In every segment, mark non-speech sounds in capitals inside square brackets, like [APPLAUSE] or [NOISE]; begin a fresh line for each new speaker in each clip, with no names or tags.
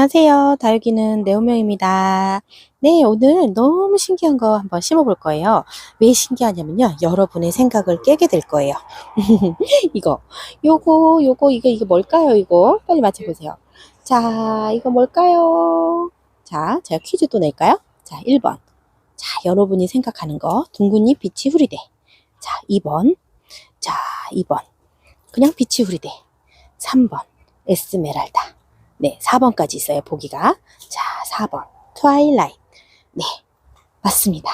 안녕하세요. 다육이는 네오명입니다. 네, 오늘 너무 신기한 거 한번 심어볼 거예요. 왜 신기하냐면요. 여러분의 생각을 깨게 될 거예요. [LAUGHS] 이거, 요거, 요거, 이거, 이거 뭘까요? 이거 빨리 맞춰보세요. 자, 이거 뭘까요? 자, 제가 퀴즈 또 낼까요? 자, 1번. 자, 여러분이 생각하는 거, 둥근잎 빛이 후리대. 자, 2번. 자, 2번. 그냥 빛이 후리대. 3번. 에스메랄다. 네, 4번까지 있어요, 보기가. 자, 4번. 트와일라이트. 네, 맞습니다.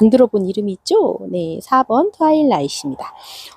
안 들어본 이름이 있죠? 네, 4번 트와일라이트입니다.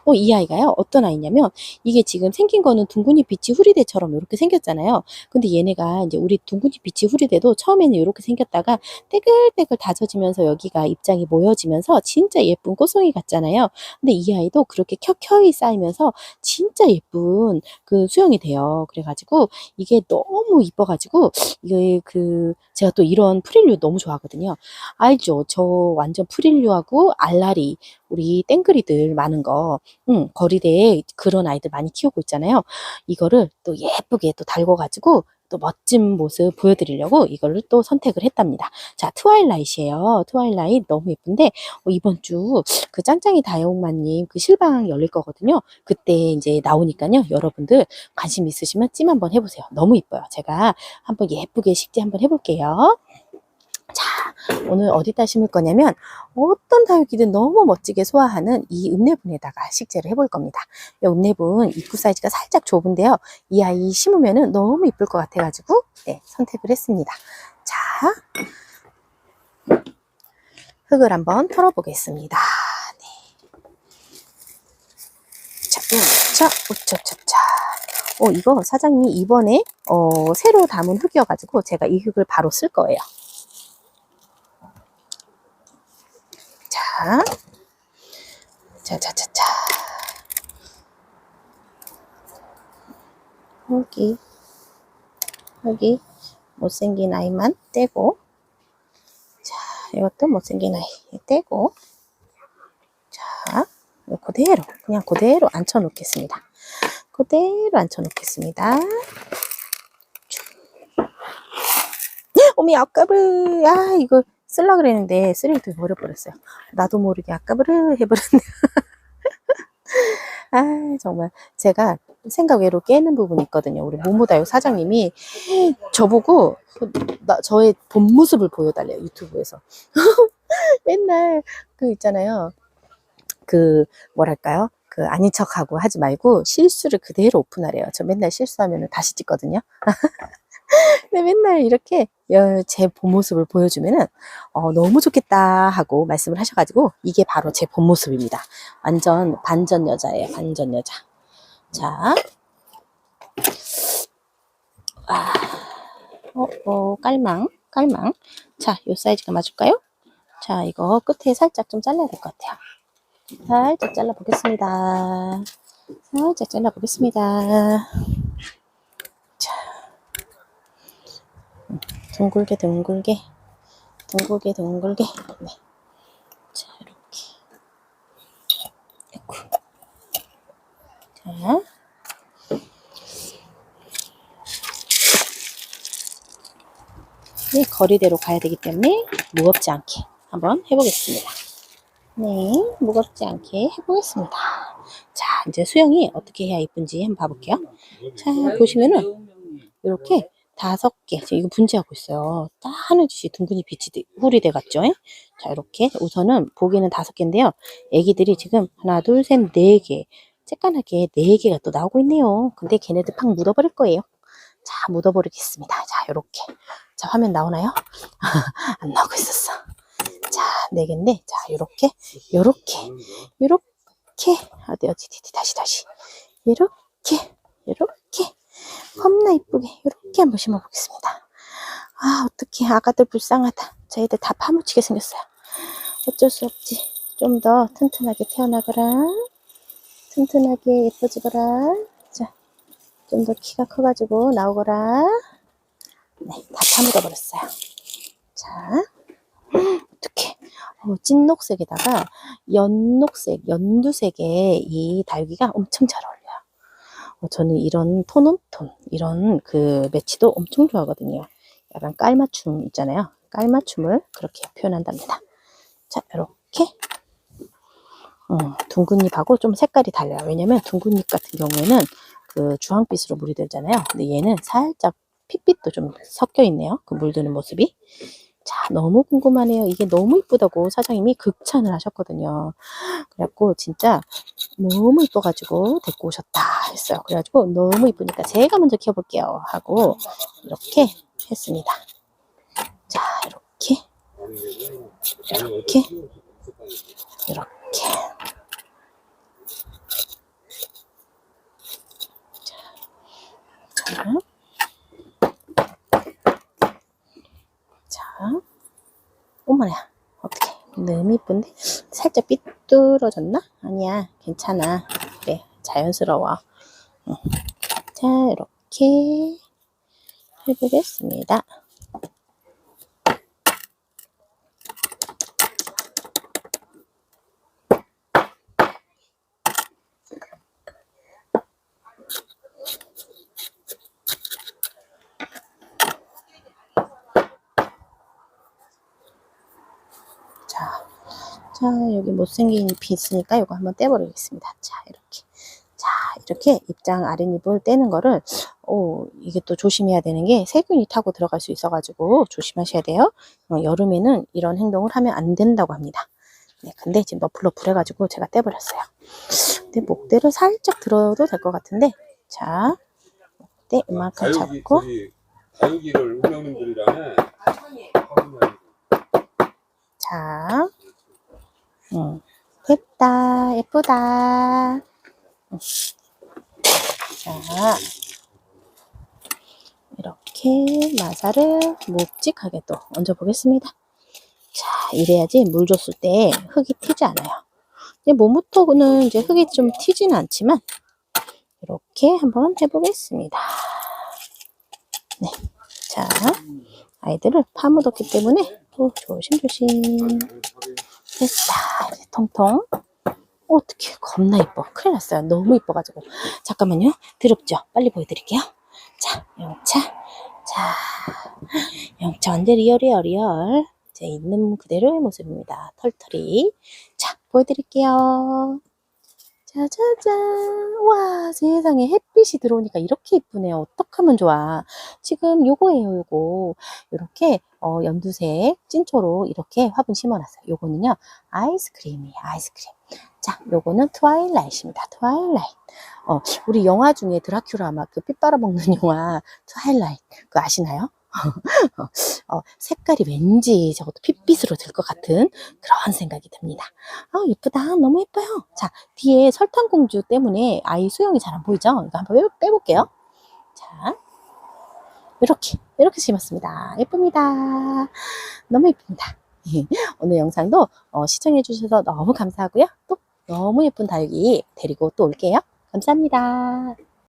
어, 이 아이가요, 어떤 아이냐면, 이게 지금 생긴 거는 둥근잎 빛이 후리대처럼 이렇게 생겼잖아요. 근데 얘네가 이제 우리 둥근잎 빛이 후리대도 처음에는 이렇게 생겼다가 떼글떼글 다져지면서 여기가 입장이 모여지면서 진짜 예쁜 꽃송이 같잖아요. 근데 이 아이도 그렇게 켜켜이 쌓이면서 진짜 예쁜 그 수영이 돼요. 그래가지고 이게 너무 이뻐가지고 이게 그 제가 또 이런 프릴류 너무 좋아하거든요. 알죠? 저 완전 프릴류하고 알라리 우리 땡그리들 많은 거 응, 거리대에 그런 아이들 많이 키우고 있잖아요. 이거를 또 예쁘게 또 달궈가지고 또 멋진 모습 보여드리려고 이거를 또 선택을 했답니다. 자, 트와일라이트예요. 트와일라이트 너무 예쁜데 어, 이번 주 그 짱짱이 다용마님 그 실방 열릴 거거든요. 그때 이제 나오니까요. 여러분들 관심 있으시면 찜 한번 해보세요. 너무 이뻐요. 제가 한번 예쁘게 식재 한번 해볼게요. 자, 오늘 어디다 심을 거냐면 어떤 다육이든 너무 멋지게 소화하는 이 읍내분에다가 식재를 해볼 겁니다. 이 읍내분 입구 사이즈가 살짝 좁은데요. 이 아이 심으면 너무 이쁠 것 같아가지고 네, 선택을 했습니다. 자, 흙을 한번 털어보겠습니다. 네. 자, 우차, 우차차차. 어, 이거 사장님이 이번에 어, 새로 담은 흙이어가지고 제가 이 흙을 바로 쓸 거예요. 자, 자, 자, 자, 자. 여기, 여기 못생긴 아이만 떼고, 자, 이것도 못생긴 아이 떼고, 자, 그대로, 그냥 그대로 앉혀 놓겠습니다. 그대로 앉혀 놓겠습니다. 어미 아까브, 야, 이거 쓸라 그랬는데 쓰레기 통에 버려버렸어요. 나도 모르게 아까브르 해버렸네. [LAUGHS] 아, 정말. 제가 생각 외로 깨는 부분이 있거든요. 우리 모모다요 사장님이 저보고 나, 저의 본 모습을 보여달래요. 유튜브에서. [LAUGHS] 맨날 그 있잖아요. 그, 뭐랄까요. 그 아닌 척하고 하지 말고 실수를 그대로 오픈하래요. 저 맨날 실수하면 다시 찍거든요. [LAUGHS] 근데 맨날 이렇게 제 본 모습을 보여주면은 어, 너무 좋겠다 하고 말씀을 하셔가지고 이게 바로 제 본 모습입니다. 완전 반전 여자예요. 반전 여자. 자, 아, 어, 어, 깔망, 깔망. 자, 요 사이즈가 맞을까요? 자, 이거 끝에 살짝 좀 잘라야 될 것 같아요. 살짝 잘라 보겠습니다. 살짝 잘라 보겠습니다. 둥글게 둥글게 둥글게 둥글게 네. 자 이렇게 아이고. 자 네, 거리대로 가야 되기 때문에 무겁지 않게 한번 해보겠습니다. 네, 무겁지 않게 해보겠습니다. 자, 이제 수영이 어떻게 해야 이쁜지 한번 봐볼게요. 자, 보시면은 이렇게 다섯 개. 이거 분지하고 있어요. 딱 하늘짓이 둥근히 빛이 후리돼 갔죠? 자, 이렇게 우선은 보기는 다섯 개인데요. 애기들이 지금 하나, 둘, 셋, 네 개. 쬐깐하게 네 개가 또 나오고 있네요. 근데 걔네들 팍 묻어버릴 거예요. 자, 묻어버리겠습니다. 자, 요렇게. 자, 화면 나오나요? [LAUGHS] 안 나오고 있었어. 자, 네 개인데, 자, 요렇게, 요렇게, 요렇게. 어디, 어디, 어디, 다시, 다시. 이렇게, 이렇게. 겁나 이쁘게 이렇게 한번 심어보겠습니다. 아 어떡해 아가들 불쌍하다. 저희들 다 파묻히게 생겼어요. 어쩔 수 없지. 좀 더 튼튼하게 태어나거라. 튼튼하게 예뻐지거라. 자, 좀 더 키가 커가지고 나오거라. 네, 다 파묻어버렸어요. 자, 어떡해. 어, 찐녹색에다가 연녹색, 연두색의 이 달기가 엄청 잘 어울려요. 어, 저는 이런 톤온 톤, 이런 그 매치도 엄청 좋아하거든요. 약간 깔맞춤 있잖아요. 깔맞춤을 그렇게 표현한답니다. 자, 이렇게. 음, 둥근잎하고 좀 색깔이 달라요. 왜냐면 둥근잎 같은 경우에는 그 주황빛으로 물이 들잖아요. 근데 얘는 살짝 핏빛도 좀 섞여 있네요. 그 물드는 모습이. 자, 너무 궁금하네요. 이게 너무 이쁘다고 사장님이 극찬을 하셨거든요. 그래갖고 진짜 너무 이뻐가지고 데리고 오셨다 했어요. 그래가지고 너무 이쁘니까 제가 먼저 키워볼게요 하고 이렇게 했습니다. 자, 이렇게 이렇게 자, 자, 어머나 어떻게 너무 이쁜데? 살짝 삐뚤어졌나? 아니야. 괜찮아. 그래. 자연스러워. 응. 자 이렇게 해보겠습니다 자 여기 못생긴 잎이 있으니까 이거 한번 떼버리겠습니다. 자 이렇게. 자 이렇게 입장 아랫잎을 떼는 거를 오 이게 또 조심해야 되는 게 세균이 타고 들어갈 수 있어 가지고 조심하셔야 돼요. 어, 여름에는 이런 행동을 하면 안 된다고 합니다. 네, 근데 지금 너플러 불해가지고 제가 떼버렸어요. 근데 목대를 살짝 들어도 될 것 같은데. 자 목대 이만큼 잡고.
다육이를 운영님들이라네.
자 음, 됐다 예쁘다. 음. 자. 이렇게 마사를 묵직하게 또 얹어 보겠습니다. 자 이래야지 물 줬을 때 흙이 튀지 않아요. 이제 몸부터는 이제 흙이 좀 튀지는 않지만 이렇게 한번 해보겠습니다. 네. 자 아이들을 파묻었기 때문에 또 조심조심 됐다. 이제 통통. 어떻게 겁나 이뻐. 큰일 났어요. 너무 이뻐가지고. 잠깐만요. 더럽죠? 빨리 보여드릴게요. 자 영차. 자 영차 완전 리얼이야 리얼. 제 있는 그대로의 모습입니다. 털털이. 자 보여드릴게요 짜자잔. 와 세상에 햇빛이 들어오니까 이렇게 이쁘네요 어떡하면 좋아. 지금 요거예요 요거. 이렇게 어, 연두색 찐초로 이렇게 화분 심어놨어요. 요거는요 아이스크림이에요 아이스크림. 자 요거는 트와일라이트입니다. 트와일라이트. 어, 우리 영화 중에 드라큘라 막그 피 빨아먹는 영화 트와일라이트. 그거 아시나요? [LAUGHS] 어, 색깔이 왠지 저것도 핏빛으로 될것 같은 그런 생각이 듭니다. 아, 예쁘다. 너무 예뻐요. 자, 뒤에 설탕공주 때문에 아이 수영이 잘 안 보이죠? 이거 한번 빼- 빼볼게요. 자, 이렇게, 이렇게 심었습니다. 예쁩니다. 너무 예쁩니다. [LAUGHS] 오늘 영상도 어, 시청해주셔서 너무 감사하고요. 또 너무 예쁜 다육이 데리고 또 올게요. 감사합니다.